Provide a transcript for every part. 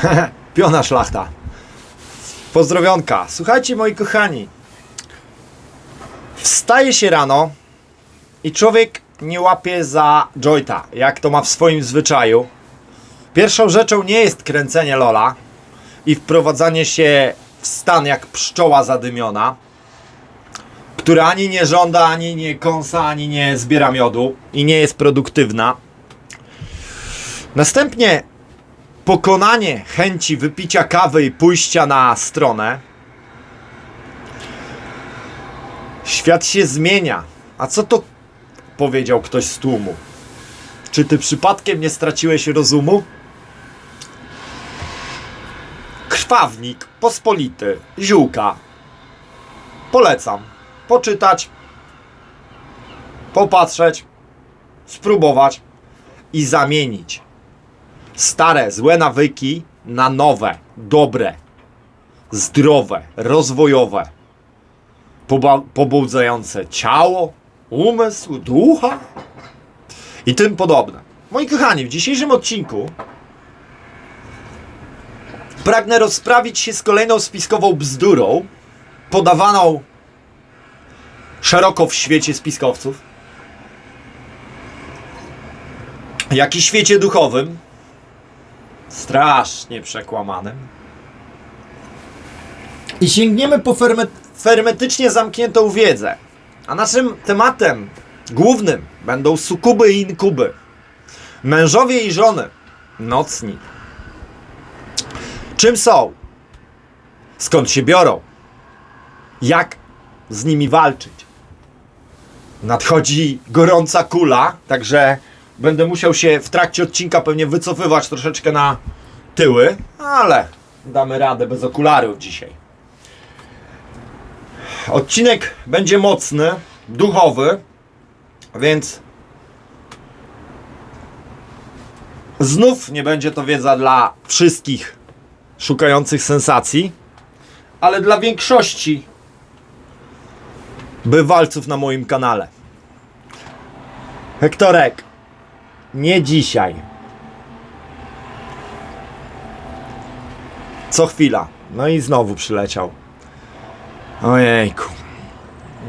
Piona szlachta. Pozdrowionka. Słuchajcie, moi kochani. Wstaje się rano i człowiek nie łapie za jointa, jak to ma w swoim zwyczaju. Pierwszą rzeczą nie jest kręcenie lola i wprowadzanie się w stan jak pszczoła zadymiona, która ani nie żąda, ani nie kąsa, ani nie zbiera miodu i nie jest produktywna. Następnie pokonanie chęci wypicia kawy i pójścia na stronę. Świat się zmienia. A co to powiedział ktoś z tłumu? Czy ty przypadkiem nie straciłeś rozumu? Krwawnik, pospolity, ziółka. Polecam. Poczytać, popatrzeć, spróbować i zamienić stare, złe nawyki na nowe, dobre, zdrowe, rozwojowe, pobudzające ciało, umysł, ducha i tym podobne. Moi kochani, w dzisiejszym odcinku pragnę rozprawić się z kolejną spiskową bzdurą, podawaną szeroko w świecie spiskowców, jak i świecie duchowym, strasznie przekłamanym. I sięgniemy po ferme- hermetycznie zamkniętą wiedzę. A naszym tematem głównym będą sukuby i inkuby. Mężowie i żony nocni. Czym są? Skąd się biorą? Jak z nimi walczyć? Nadchodzi gorąca kula, także będę musiał się w trakcie odcinka pewnie wycofywać troszeczkę na tyły, ale damy radę bez okularów dzisiaj. Odcinek będzie mocny, duchowy, więc znów nie będzie to wiedza dla wszystkich szukających sensacji, ale dla większości bywalców na moim kanale. Hektorek, nie dzisiaj. Co chwila. No i znowu przyleciał. Ojejku.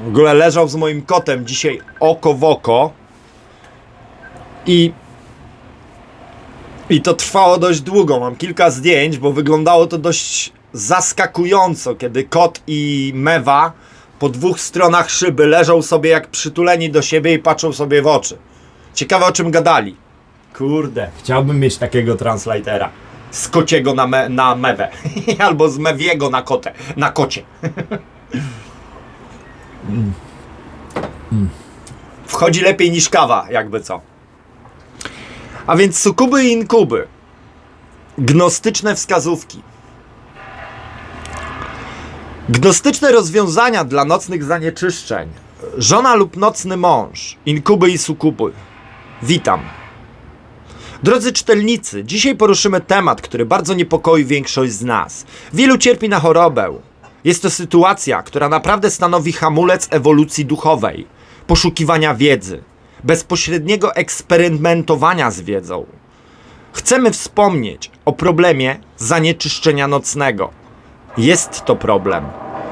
W ogóle leżał z moim kotem dzisiaj oko w oko. I. I to trwało dość długo. Mam kilka zdjęć, bo wyglądało to dość zaskakująco, kiedy kot i mewa po dwóch stronach szyby leżą sobie jak przytuleni do siebie i patrzą sobie w oczy. Ciekawe o czym gadali. Kurde, chciałbym mieć takiego translatera. Z kociego na, me, na mewę. Albo z mewiego na kotę. Na kocie. Wchodzi lepiej niż kawa, jakby co. A więc sukuby i inkuby. Gnostyczne wskazówki. Gnostyczne rozwiązania dla nocnych zanieczyszczeń. Żona lub nocny mąż. Inkuby i sukuby. Witam. Drodzy czytelnicy, dzisiaj poruszymy temat, który bardzo niepokoi większość z nas. Wielu cierpi na chorobę. Jest to sytuacja, która naprawdę stanowi hamulec ewolucji duchowej, poszukiwania wiedzy, bezpośredniego eksperymentowania z wiedzą. Chcemy wspomnieć o problemie zanieczyszczenia nocnego. Jest to problem,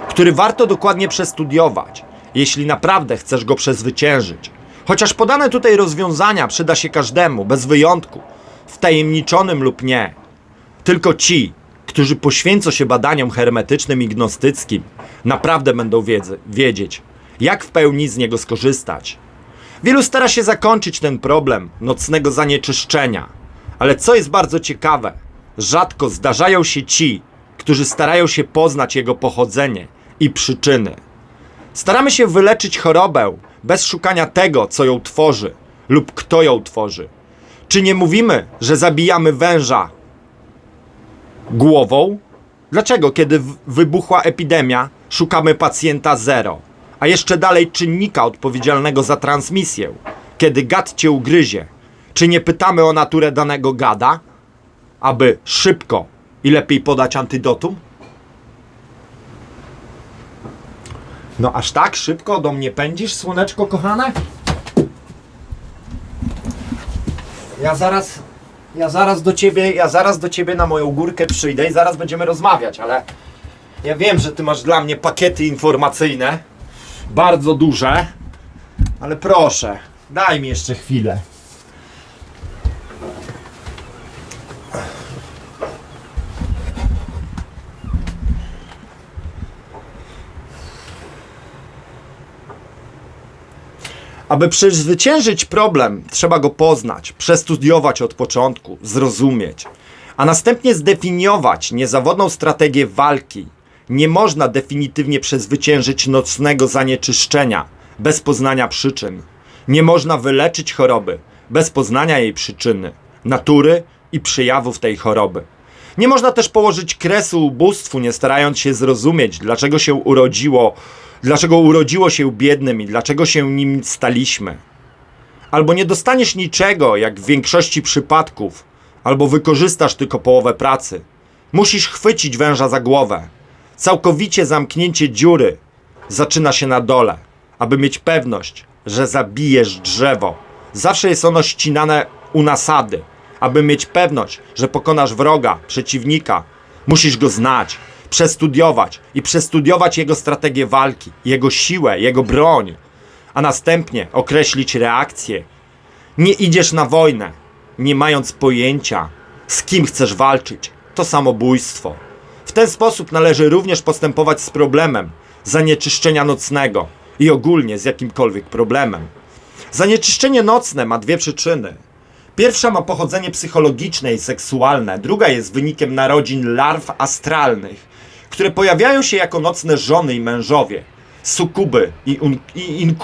który warto dokładnie przestudiować, jeśli naprawdę chcesz go przezwyciężyć. Chociaż podane tutaj rozwiązania przyda się każdemu, bez wyjątku, wtajemniczonym lub nie. Tylko ci, którzy poświęcą się badaniom hermetycznym i gnostyckim, naprawdę będą wiedzy, wiedzieć, jak w pełni z niego skorzystać. Wielu stara się zakończyć ten problem nocnego zanieczyszczenia, ale co jest bardzo ciekawe, rzadko zdarzają się ci, którzy starają się poznać jego pochodzenie i przyczyny. Staramy się wyleczyć chorobę bez szukania tego, co ją tworzy lub kto ją tworzy. Czy nie mówimy, że zabijamy węża głową? Dlaczego, kiedy wybuchła epidemia, szukamy pacjenta zero, a jeszcze dalej czynnika odpowiedzialnego za transmisję? Kiedy gad cię ugryzie, czy nie pytamy o naturę danego gada, aby szybko i lepiej podać antidotum? No aż tak szybko do mnie pędzisz, słoneczko kochane? Ja zaraz Ja zaraz do ciebie, ja zaraz do ciebie na moją górkę przyjdę i zaraz będziemy rozmawiać, ale ja wiem, że ty masz dla mnie pakiety informacyjne, bardzo duże, ale proszę, daj mi jeszcze chwilę. Aby przezwyciężyć problem, trzeba go poznać, przestudiować od początku, zrozumieć, a następnie zdefiniować niezawodną strategię walki. Nie można definitywnie przezwyciężyć nocnego zanieczyszczenia bez poznania przyczyn. Nie można wyleczyć choroby bez poznania jej przyczyny, natury i przejawów tej choroby. Nie można też położyć kresu ubóstwu, nie starając się zrozumieć, dlaczego się urodziło, dlaczego urodziło się biednym i dlaczego się nim staliśmy. Albo nie dostaniesz niczego, jak w większości przypadków, albo wykorzystasz tylko połowę pracy. Musisz chwycić węża za głowę. Całkowicie zamknięcie dziury zaczyna się na dole, aby mieć pewność, że zabijesz drzewo. Zawsze jest ono ścinane u nasady. Aby mieć pewność, że pokonasz wroga, przeciwnika, musisz go znać, przestudiować i przestudiować jego strategię walki, jego siłę, jego broń, a następnie określić reakcję. Nie idziesz na wojnę, nie mając pojęcia, z kim chcesz walczyć. To samobójstwo. W ten sposób należy również postępować z problemem zanieczyszczenia nocnego i ogólnie z jakimkolwiek problemem. Zanieczyszczenie nocne ma dwie przyczyny. Pierwsza ma pochodzenie psychologiczne i seksualne, druga jest wynikiem narodzin larw astralnych, które pojawiają się jako nocne żony i mężowie, sukuby i, un- i.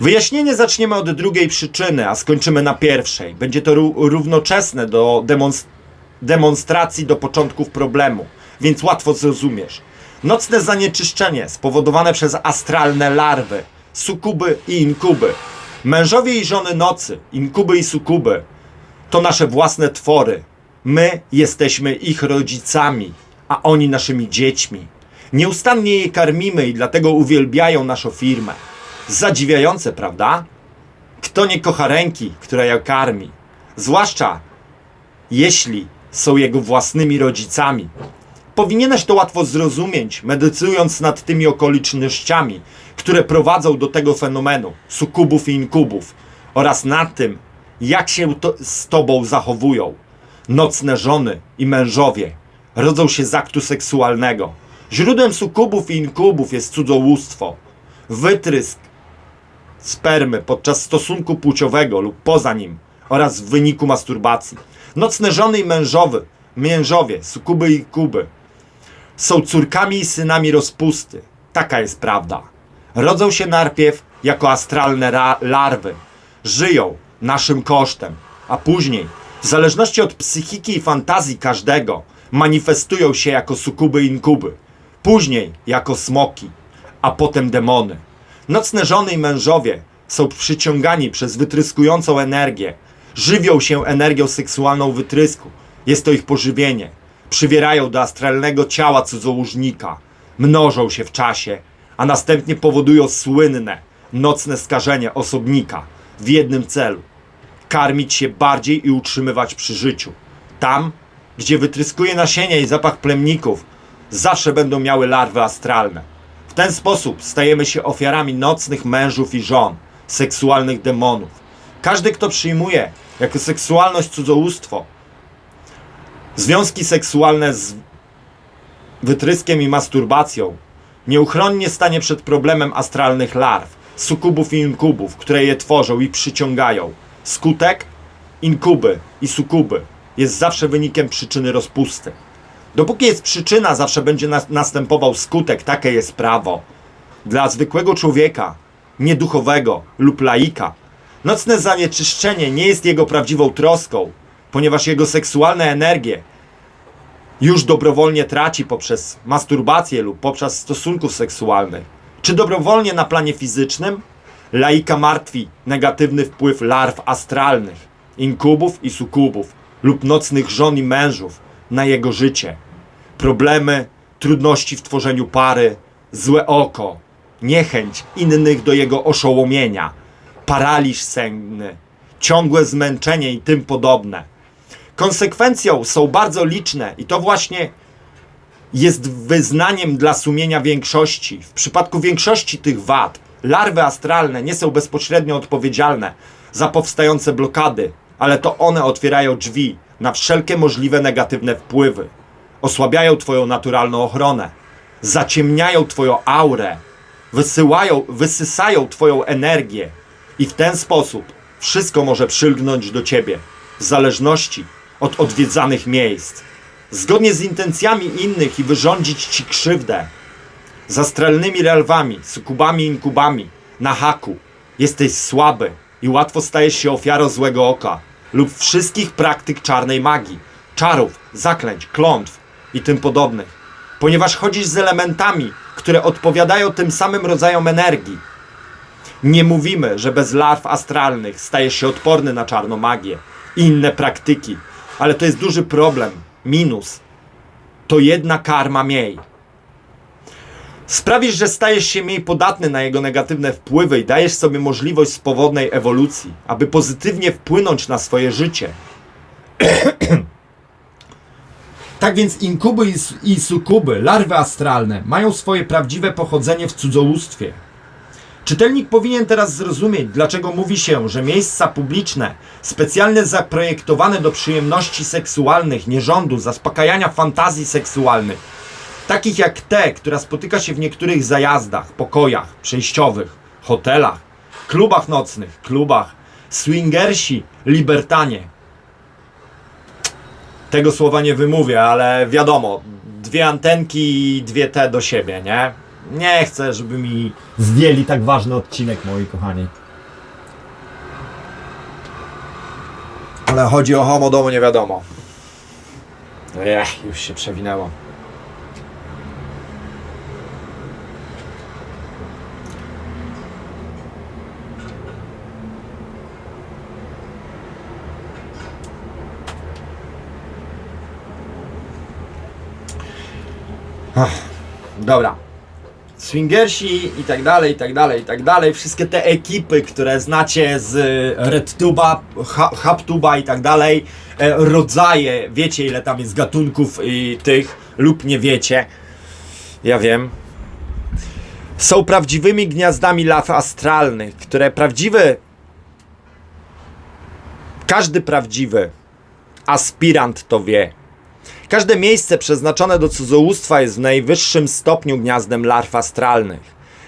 Wyjaśnienie zaczniemy od drugiej przyczyny, a skończymy na pierwszej. Będzie to ró- równoczesne do demonst- demonstracji do początków problemu, więc łatwo zrozumiesz. Nocne zanieczyszczenie spowodowane przez astralne larwy, sukuby i inkuby. Mężowie i żony nocy, inkuby i sukuby, to nasze własne twory. My jesteśmy ich rodzicami, a oni naszymi dziećmi. Nieustannie je karmimy i dlatego uwielbiają naszą firmę. Zadziwiające, prawda? Kto nie kocha ręki, która ją karmi? Zwłaszcza jeśli są jego własnymi rodzicami. Powinieneś to łatwo zrozumieć, medytując nad tymi okolicznościami, które prowadzą do tego fenomenu sukubów i inkubów oraz nad tym, jak się to, z tobą zachowują. Nocne żony i mężowie rodzą się z aktu seksualnego. Źródłem sukubów i inkubów jest cudzołóstwo, wytrysk spermy podczas stosunku płciowego lub poza nim oraz w wyniku masturbacji. Nocne żony i mężowy, mężowie, sukuby i kuby są córkami i synami rozpusty. Taka jest prawda. Rodzą się najpierw jako astralne ra- larwy. Żyją naszym kosztem, a później, w zależności od psychiki i fantazji każdego, manifestują się jako sukuby i inkuby. Później jako smoki, a potem demony. Nocne żony i mężowie są przyciągani przez wytryskującą energię. Żywią się energią seksualną wytrysku. Jest to ich pożywienie. Przywierają do astralnego ciała cudzołóżnika. Mnożą się w czasie, a następnie powodują słynne, nocne skażenie osobnika w jednym celu. Karmić się bardziej i utrzymywać przy życiu. Tam, gdzie wytryskuje nasienia i zapach plemników, zawsze będą miały larwy astralne. W ten sposób stajemy się ofiarami nocnych mężów i żon, seksualnych demonów. Każdy, kto przyjmuje jako seksualność cudzołóstwo, związki seksualne z wytryskiem i masturbacją, nieuchronnie stanie przed problemem astralnych larw, sukubów i inkubów, które je tworzą i przyciągają. Skutek? Inkuby i sukuby jest zawsze wynikiem przyczyny rozpusty. Dopóki jest przyczyna, zawsze będzie nas- następował skutek, takie jest prawo. Dla zwykłego człowieka, nieduchowego lub laika, nocne zanieczyszczenie nie jest jego prawdziwą troską, ponieważ jego seksualne energie już dobrowolnie traci poprzez masturbację lub poprzez stosunków seksualnych. Czy dobrowolnie na planie fizycznym? Laika martwi negatywny wpływ larw astralnych, inkubów i sukubów lub nocnych żon i mężów na jego życie. Problemy, trudności w tworzeniu pary, złe oko, niechęć innych do jego oszołomienia, paraliż senny, ciągłe zmęczenie i tym podobne. Konsekwencją są bardzo liczne i to właśnie jest wyznaniem dla sumienia większości. W przypadku większości tych wad, larwy astralne nie są bezpośrednio odpowiedzialne za powstające blokady, ale to one otwierają drzwi na wszelkie możliwe negatywne wpływy. Osłabiają Twoją naturalną ochronę, zaciemniają Twoją aurę, wysyłają, wysysają Twoją energię i w ten sposób wszystko może przylgnąć do Ciebie w zależności od odwiedzanych miejsc zgodnie z intencjami innych i wyrządzić ci krzywdę. Z astralnymi relwami, sukubami inkubami, na haku, jesteś słaby i łatwo stajesz się ofiarą złego oka lub wszystkich praktyk czarnej magii, czarów, zaklęć, klątw i tym podobnych, ponieważ chodzisz z elementami, które odpowiadają tym samym rodzajom energii. Nie mówimy, że bez larw astralnych stajesz się odporny na czarną magię i inne praktyki, ale to jest duży problem, minus. To jedna karma mniej. Sprawisz, że stajesz się mniej podatny na jego negatywne wpływy i dajesz sobie możliwość swobodnej ewolucji, aby pozytywnie wpłynąć na swoje życie. tak więc inkuby i, i sukuby, larwy astralne, mają swoje prawdziwe pochodzenie w cudzołóstwie. Czytelnik powinien teraz zrozumieć, dlaczego mówi się, że miejsca publiczne, specjalnie zaprojektowane do przyjemności seksualnych, nierządu, zaspokajania fantazji seksualnych, takich jak te, która spotyka się w niektórych zajazdach, pokojach przejściowych, hotelach, klubach nocnych, klubach, swingersi, libertanie. Tego słowa nie wymówię, ale wiadomo, dwie antenki i dwie te do siebie, nie? Nie chcę, żeby mi zdjęli tak ważny odcinek, moi kochani. Ale chodzi o homo domu, nie wiadomo. Ech, już się przewinęło. Ach, dobra. Swingersi i tak dalej, i tak dalej, i tak dalej. Wszystkie te ekipy, które znacie z RedTube'a, Ha- HubTube'a i tak dalej. e, Rodzaje, wiecie ile tam jest gatunków i tych, lub nie wiecie. Ja wiem. Są prawdziwymi gniazdami law astralnych, które prawdziwy. Każdy prawdziwy aspirant to wie. Każde miejsce przeznaczone do cudzołóstwa jest w najwyższym stopniu gniazdem larw astralnych.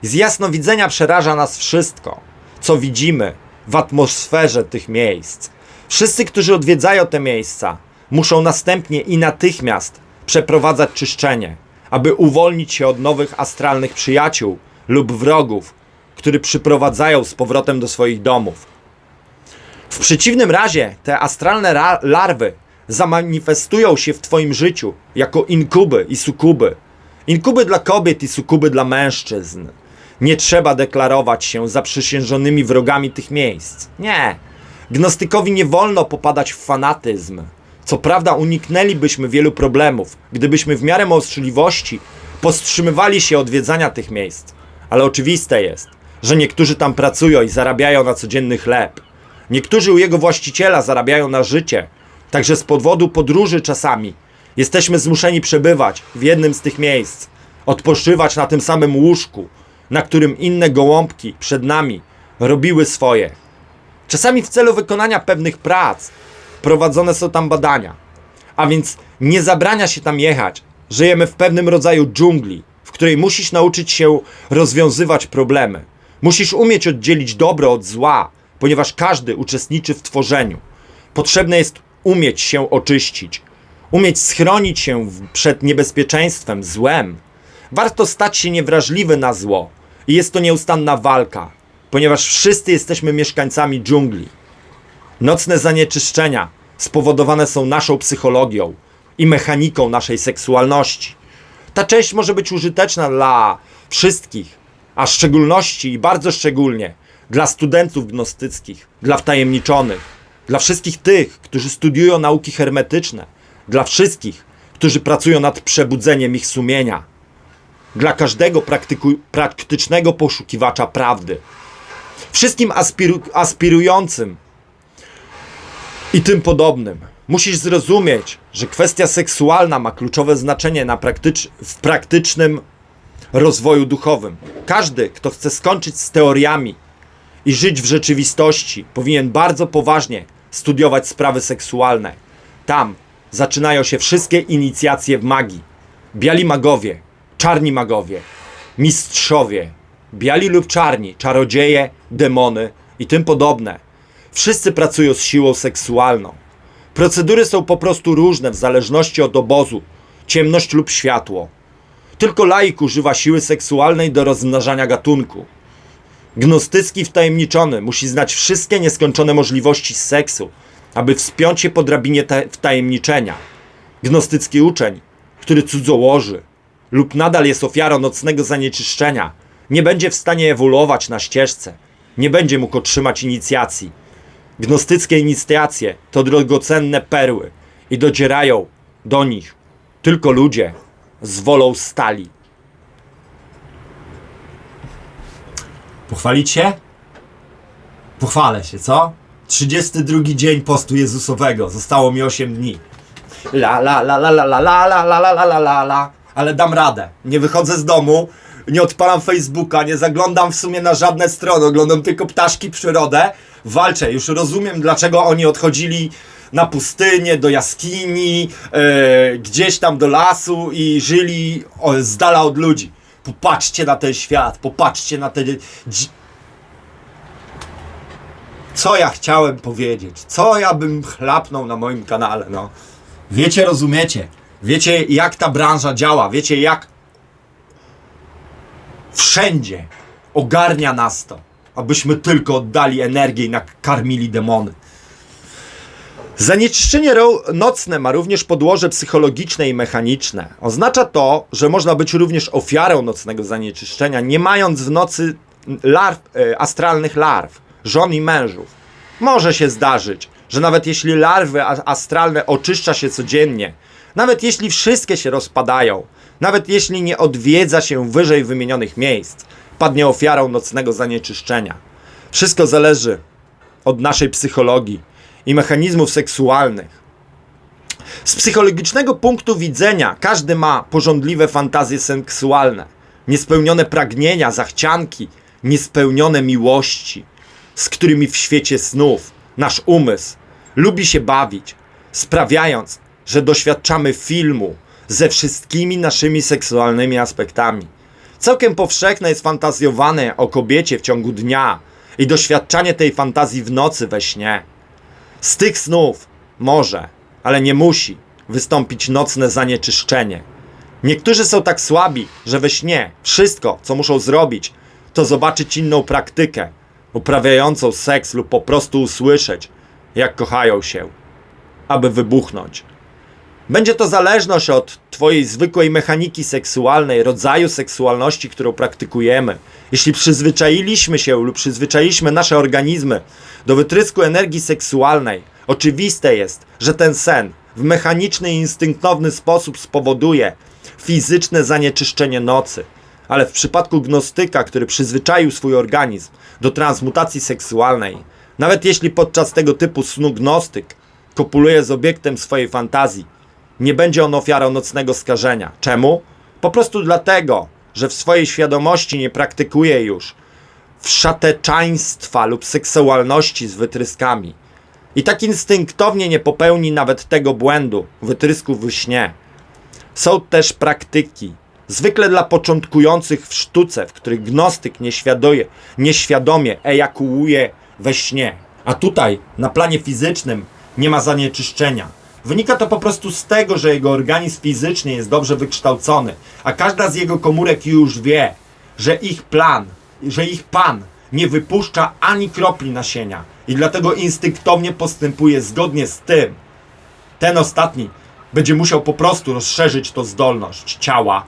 Z jasnowidzenia przeraża nas wszystko, co widzimy w atmosferze tych miejsc. Wszyscy, którzy odwiedzają te miejsca, muszą następnie i natychmiast przeprowadzać czyszczenie, aby uwolnić się od nowych astralnych przyjaciół lub wrogów, którzy przyprowadzają z powrotem do swoich domów. W przeciwnym razie te astralne ra- larwy zamanifestują się w Twoim życiu jako inkuby i sukuby. Inkuby dla kobiet i sukuby dla mężczyzn. Nie trzeba deklarować się zaprzysiężonymi wrogami tych miejsc. Nie. Gnostykowi nie wolno popadać w fanatyzm. Co prawda uniknęlibyśmy wielu problemów, gdybyśmy w miarę możliwości powstrzymywali się odwiedzania tych miejsc. Ale oczywiste jest, że niektórzy tam pracują i zarabiają na codzienny chleb. Niektórzy u jego właściciela zarabiają na życie, także z powodu podróży czasami jesteśmy zmuszeni przebywać w jednym z tych miejsc, odpoczywać na tym samym łóżku, na którym inne gołąbki przed nami robiły swoje. Czasami w celu wykonania pewnych prac prowadzone są tam badania, a więc nie zabrania się tam jechać. Żyjemy w pewnym rodzaju dżungli, w której musisz nauczyć się rozwiązywać problemy. Musisz umieć oddzielić dobro od zła, ponieważ każdy uczestniczy w tworzeniu. Potrzebne jest umieć się oczyścić, umieć schronić się przed niebezpieczeństwem, złem. Warto stać się niewrażliwy na zło i jest to nieustanna walka, ponieważ wszyscy jesteśmy mieszkańcami dżungli. Nocne zanieczyszczenia spowodowane są naszą psychologią i mechaniką naszej seksualności. Ta część może być użyteczna dla wszystkich, a w szczególności i bardzo szczególnie dla studentów gnostyckich, dla wtajemniczonych, dla wszystkich tych, którzy studiują nauki hermetyczne, dla wszystkich, którzy pracują nad przebudzeniem ich sumienia, dla każdego praktyku- praktycznego poszukiwacza prawdy, wszystkim aspiru- aspirującym i tym podobnym. Musisz zrozumieć, że kwestia seksualna ma kluczowe znaczenie na praktycz- w praktycznym rozwoju duchowym. Każdy, kto chce skończyć z teoriami i żyć w rzeczywistości, powinien bardzo poważnie studiować sprawy seksualne. Tam zaczynają się wszystkie inicjacje w magii. Biali magowie, czarni magowie, mistrzowie, biali lub czarni, czarodzieje, demony i tym podobne. Wszyscy pracują z siłą seksualną. Procedury są po prostu różne w zależności od obozu, ciemność lub światło. Tylko laik używa siły seksualnej do rozmnażania gatunku. Gnostycki wtajemniczony musi znać wszystkie nieskończone możliwości seksu, aby wspiąć się po drabinie ta- wtajemniczenia. Gnostycki uczeń, który cudzołoży lub nadal jest ofiarą nocnego zanieczyszczenia, nie będzie w stanie ewoluować na ścieżce, nie będzie mógł otrzymać inicjacji. Gnostyckie inicjacje to drogocenne perły i docierają do nich tylko ludzie z wolą stali. Pochwalić się? Pochwalę się, co? 32 dzień postu Jezusowego. Zostało mi 8 dni. La la la la la la la la la la la la Ale dam radę. Nie wychodzę z domu, nie odpalam Facebooka, nie zaglądam w sumie na żadne strony, oglądam tylko ptaszki, przyrodę. Walczę, już rozumiem dlaczego oni odchodzili na pustynię, do jaskini, e, gdzieś tam do lasu i żyli z dala od ludzi. Popatrzcie na ten świat, popatrzcie na te dzi- co ja chciałem powiedzieć, co ja bym chlapnął na moim kanale, no. Wiecie, rozumiecie, wiecie jak ta branża działa, wiecie jak wszędzie ogarnia nas to, abyśmy tylko oddali energię i nakarmili demony. Zanieczyszczenie nocne ma również podłoże psychologiczne i mechaniczne. Oznacza to, że można być również ofiarą nocnego zanieczyszczenia, nie mając w nocy larw, e, astralnych larw, żon i mężów. Może się zdarzyć, że nawet jeśli larwy astralne oczyszcza się codziennie, nawet jeśli wszystkie się rozpadają, nawet jeśli nie odwiedza się wyżej wymienionych miejsc, padnie ofiarą nocnego zanieczyszczenia. Wszystko zależy od naszej psychologii i mechanizmów seksualnych. Z psychologicznego punktu widzenia każdy ma porządliwe fantazje seksualne, niespełnione pragnienia, zachcianki, niespełnione miłości, z którymi w świecie snów nasz umysł lubi się bawić, sprawiając, że doświadczamy filmu ze wszystkimi naszymi seksualnymi aspektami. Całkiem powszechne jest fantazjowanie o kobiecie w ciągu dnia i doświadczanie tej fantazji w nocy we śnie. Z tych snów może, ale nie musi wystąpić nocne zanieczyszczenie. Niektórzy są tak słabi, że we śnie wszystko, co muszą zrobić, to zobaczyć inną praktykę, uprawiającą seks lub po prostu usłyszeć, jak kochają się, aby wybuchnąć. Będzie to zależność od Twojej zwykłej mechaniki seksualnej, rodzaju seksualności, którą praktykujemy. Jeśli przyzwyczailiśmy się lub przyzwyczailiśmy nasze organizmy do wytrysku energii seksualnej, oczywiste jest, że ten sen w mechaniczny i instynktowny sposób spowoduje fizyczne zanieczyszczenie nocy. Ale w przypadku gnostyka, który przyzwyczaił swój organizm do transmutacji seksualnej, nawet jeśli podczas tego typu snu gnostyk kopuluje z obiektem swojej fantazji, nie będzie on ofiarą nocnego skażenia. Czemu? Po prostu dlatego, że w swojej świadomości nie praktykuje już wszateczaństwa lub seksualności z wytryskami. I tak instynktownie nie popełni nawet tego błędu, wytrysku w śnie. Są też praktyki, zwykle dla początkujących w sztuce, w których gnostyk nieświadomie, ejakułuje we śnie. A tutaj, na planie fizycznym, nie ma zanieczyszczenia. Wynika to po prostu z tego, że jego organizm fizycznie jest dobrze wykształcony, a każda z jego komórek już wie, że ich plan, że ich pan nie wypuszcza ani kropli nasienia i dlatego instynktownie postępuje zgodnie z tym. Ten ostatni będzie musiał po prostu rozszerzyć to zdolność ciała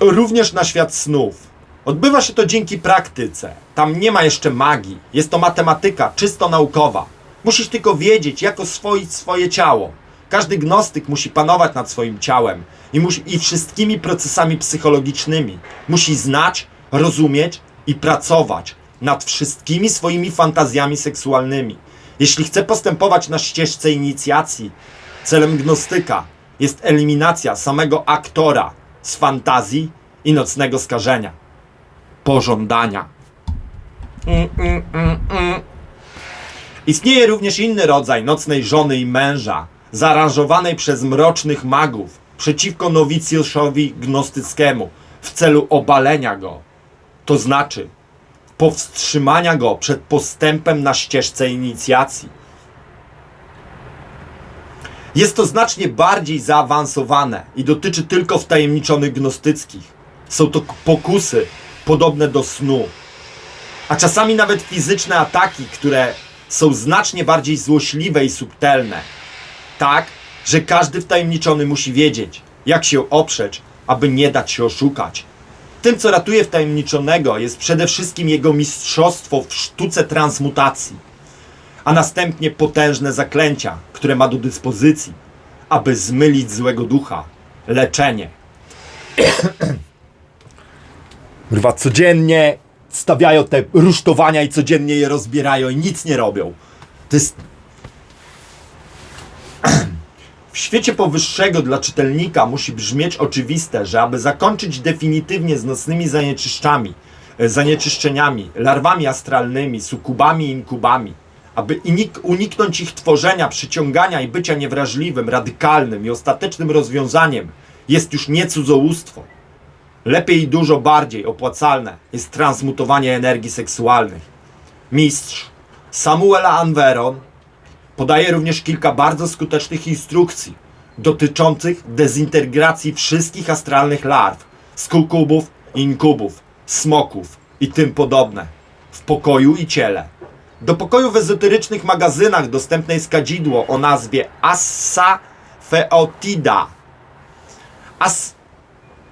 również na świat snów. Odbywa się to dzięki praktyce. Tam nie ma jeszcze magii. Jest to matematyka czysto naukowa. Musisz tylko wiedzieć, jak oswoić swoje ciało. Każdy gnostyk musi panować nad swoim ciałem i, musi, i wszystkimi procesami psychologicznymi. Musi znać, rozumieć i pracować nad wszystkimi swoimi fantazjami seksualnymi. Jeśli chce postępować na ścieżce inicjacji, celem gnostyka jest eliminacja samego aktora z fantazji i nocnego skażenia. Pożądania. Mm, mm, mm, mm. Istnieje również inny rodzaj nocnej żony i męża, zaaranżowanej przez mrocznych magów przeciwko nowicjuszowi gnostyckiemu w celu obalenia go, to znaczy powstrzymania go przed postępem na ścieżce inicjacji. Jest to znacznie bardziej zaawansowane i dotyczy tylko wtajemniczonych gnostyckich. Są to pokusy podobne do snu, a czasami nawet fizyczne ataki, które są znacznie bardziej złośliwe i subtelne. Tak, że każdy wtajemniczony musi wiedzieć, jak się oprzeć, aby nie dać się oszukać. Tym, co ratuje wtajemniczonego, jest przede wszystkim jego mistrzostwo w sztuce transmutacji, a następnie potężne zaklęcia, które ma do dyspozycji, aby zmylić złego ducha. Leczenie. Kurwa, codziennie stawiają te rusztowania i codziennie je rozbierają i nic nie robią. To jest w świecie powyższego dla czytelnika musi brzmieć oczywiste, że aby zakończyć definitywnie z nocnymi zanieczyszczami, e, zanieczyszczeniami, larwami astralnymi, sukubami i inkubami, aby uniknąć ich tworzenia, przyciągania i bycia niewrażliwym, radykalnym i ostatecznym rozwiązaniem jest już nie cudzołóstwo. Lepiej i dużo bardziej opłacalne jest transmutowanie energii seksualnych. Mistrz Samuela Anveron Podaje również kilka bardzo skutecznych instrukcji dotyczących dezintegracji wszystkich astralnych larw, skukubów, inkubów, smoków i tym podobne w pokoju i ciele. Do pokoju w ezoterycznych magazynach dostępne jest kadzidło o nazwie Assa Feotida. As,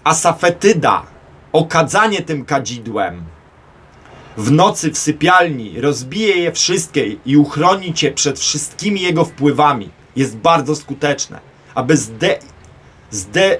asafetyda. Okadzanie tym kadzidłem w nocy w sypialni rozbije je wszystkie i uchroni cię przed wszystkimi jego wpływami. Jest bardzo skuteczne. Aby zde, zde,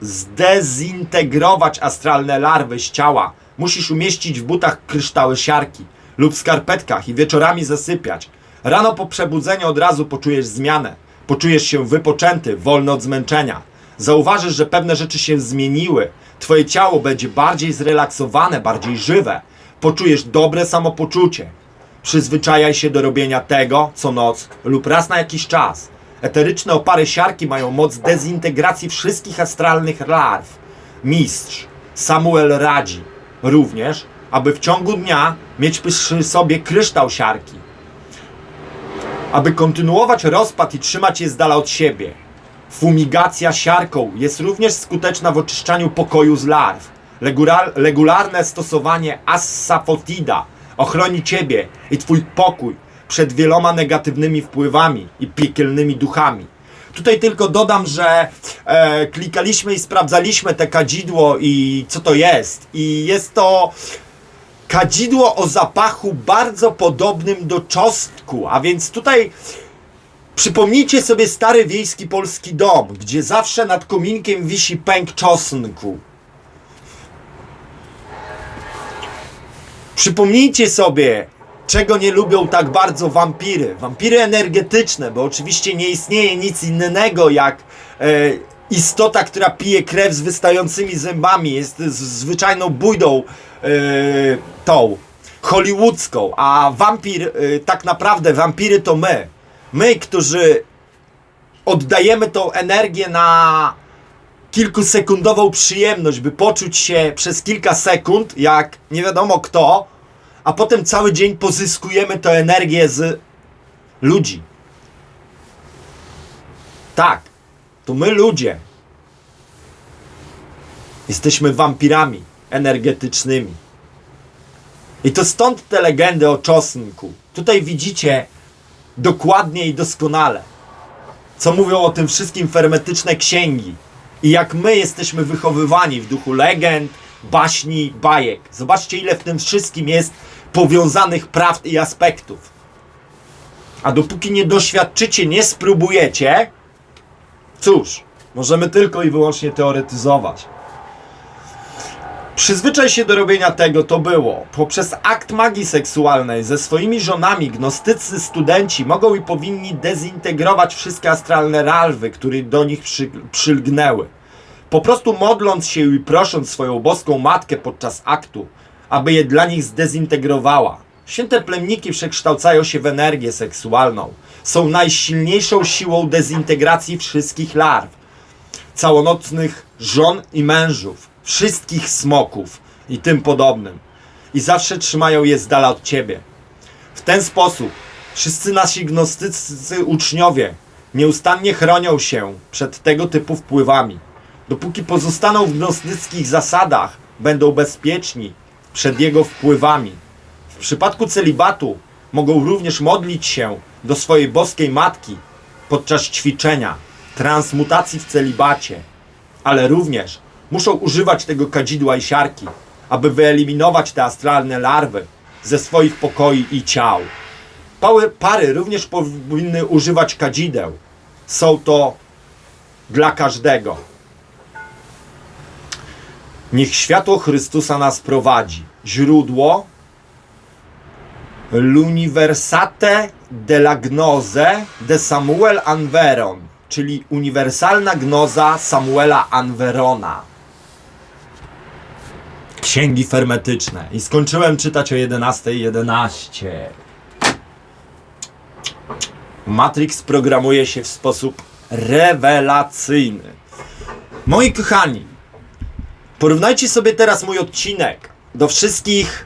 zdezintegrować astralne larwy z ciała, musisz umieścić w butach kryształy siarki lub skarpetkach i wieczorami zasypiać. Rano po przebudzeniu od razu poczujesz zmianę. Poczujesz się wypoczęty, wolny od zmęczenia. Zauważysz, że pewne rzeczy się zmieniły. Twoje ciało będzie bardziej zrelaksowane, bardziej żywe poczujesz dobre samopoczucie. Przyzwyczajaj się do robienia tego co noc lub raz na jakiś czas. Eteryczne opary siarki mają moc dezintegracji wszystkich astralnych larw. Mistrz Samuel radzi również, aby w ciągu dnia mieć przy sobie kryształ siarki. Aby kontynuować rozpad i trzymać je z dala od siebie. Fumigacja siarką jest również skuteczna w oczyszczaniu pokoju z larw. Regular, regularne stosowanie assafotida ochroni Ciebie i Twój pokój przed wieloma negatywnymi wpływami i piekielnymi duchami. Tutaj tylko dodam, że e, klikaliśmy i sprawdzaliśmy te kadzidło i co to jest. I jest to kadzidło o zapachu bardzo podobnym do czosnku, a więc tutaj przypomnijcie sobie stary wiejski polski dom, gdzie zawsze nad kominkiem wisi pęk czosnku. Przypomnijcie sobie, czego nie lubią tak bardzo wampiry. Wampiry energetyczne, bo oczywiście nie istnieje nic innego jak e, istota, która pije krew z wystającymi zębami. Jest zwyczajną bójdą e, tą hollywoodzką, a wampir, e, tak naprawdę wampiry to my. My, którzy oddajemy tą energię na kilkusekundową przyjemność, by poczuć się przez kilka sekund jak nie wiadomo kto, a potem cały dzień pozyskujemy tę energię z ludzi. Tak, to my ludzie jesteśmy wampirami energetycznymi. I to stąd te legendy o czosnku. Tutaj widzicie dokładnie i doskonale, co mówią o tym wszystkim fermetyczne księgi i jak my jesteśmy wychowywani w duchu legend, baśni, bajek. Zobaczcie, ile w tym wszystkim jest powiązanych prawd i aspektów. A dopóki nie doświadczycie, nie spróbujecie, cóż, możemy tylko i wyłącznie teoretyzować. Przyzwyczaj się do robienia tego, to było. Poprzez akt magii seksualnej ze swoimi żonami gnostycy studenci mogą i powinni dezintegrować wszystkie astralne ralwy, które do nich przy, przylgnęły. Po prostu modląc się i prosząc swoją boską matkę podczas aktu, aby je dla nich zdezintegrowała. Święte plemniki przekształcają się w energię seksualną. Są najsilniejszą siłą dezintegracji wszystkich larw całonocnych żon i mężów, wszystkich smoków i tym podobnym. I zawsze trzymają je z dala od ciebie. W ten sposób wszyscy nasi gnostycy uczniowie nieustannie chronią się przed tego typu wpływami. Dopóki pozostaną w gnostyckich zasadach, będą bezpieczni przed jego wpływami. W przypadku celibatu mogą również modlić się do swojej boskiej matki podczas ćwiczenia, transmutacji w celibacie, ale również muszą używać tego kadzidła i siarki, aby wyeliminować te astralne larwy ze swoich pokoi i ciał. Pary, pary również powinny używać kadzideł. Są to dla każdego. Niech światło Chrystusa nas prowadzi. Źródło L'Universate della Gnose de Samuel Anveron, czyli uniwersalna gnoza Samuela Anverona. Księgi fermetyczne. I skończyłem czytać o 11.11. Matrix programuje się w sposób rewelacyjny. Moi kochani, porównajcie sobie teraz mój odcinek do wszystkich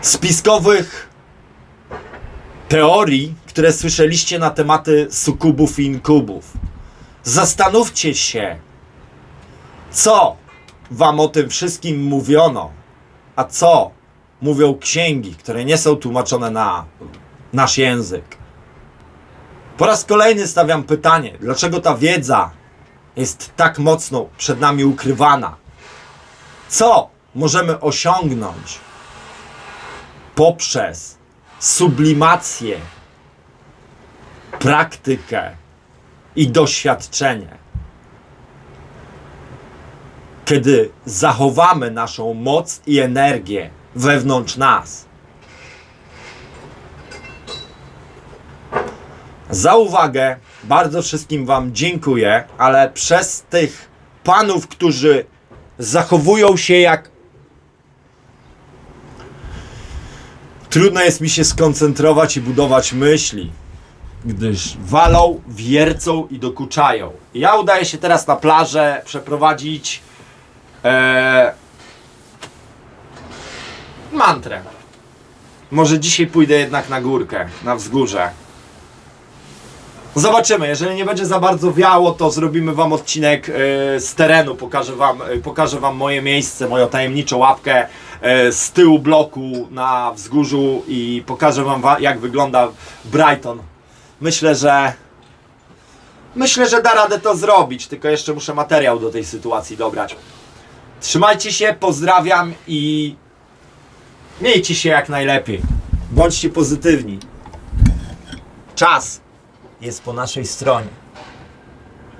spiskowych teorii, które słyszeliście na tematy sukubów i inkubów. Zastanówcie się, co wam o tym wszystkim mówiono, a co mówią księgi, które nie są tłumaczone na nasz język. Po raz kolejny stawiam pytanie, dlaczego ta wiedza jest tak mocno przed nami ukrywana? Co możemy osiągnąć poprzez sublimację, praktykę i doświadczenie? Kiedy zachowamy naszą moc i energię wewnątrz nas. Za uwagę bardzo wszystkim Wam dziękuję, ale przez tych panów, którzy zachowują się jak. Trudno jest mi się skoncentrować i budować myśli, gdyż walą, wiercą i dokuczają. Ja udaję się teraz na plażę przeprowadzić e, mantrę. Może dzisiaj pójdę jednak na górkę, na wzgórze. Zobaczymy, jeżeli nie będzie za bardzo wiało, to zrobimy wam odcinek e, z terenu, pokażę wam, e, pokażę wam moje miejsce, moją tajemniczą łapkę e, z tyłu bloku na wzgórzu i pokażę wam wa- jak wygląda Brighton. Myślę, że myślę, że da radę to zrobić, tylko jeszcze muszę materiał do tej sytuacji dobrać. Trzymajcie się, pozdrawiam i miejcie się jak najlepiej. Bądźcie pozytywni. Czas jest po naszej stronie.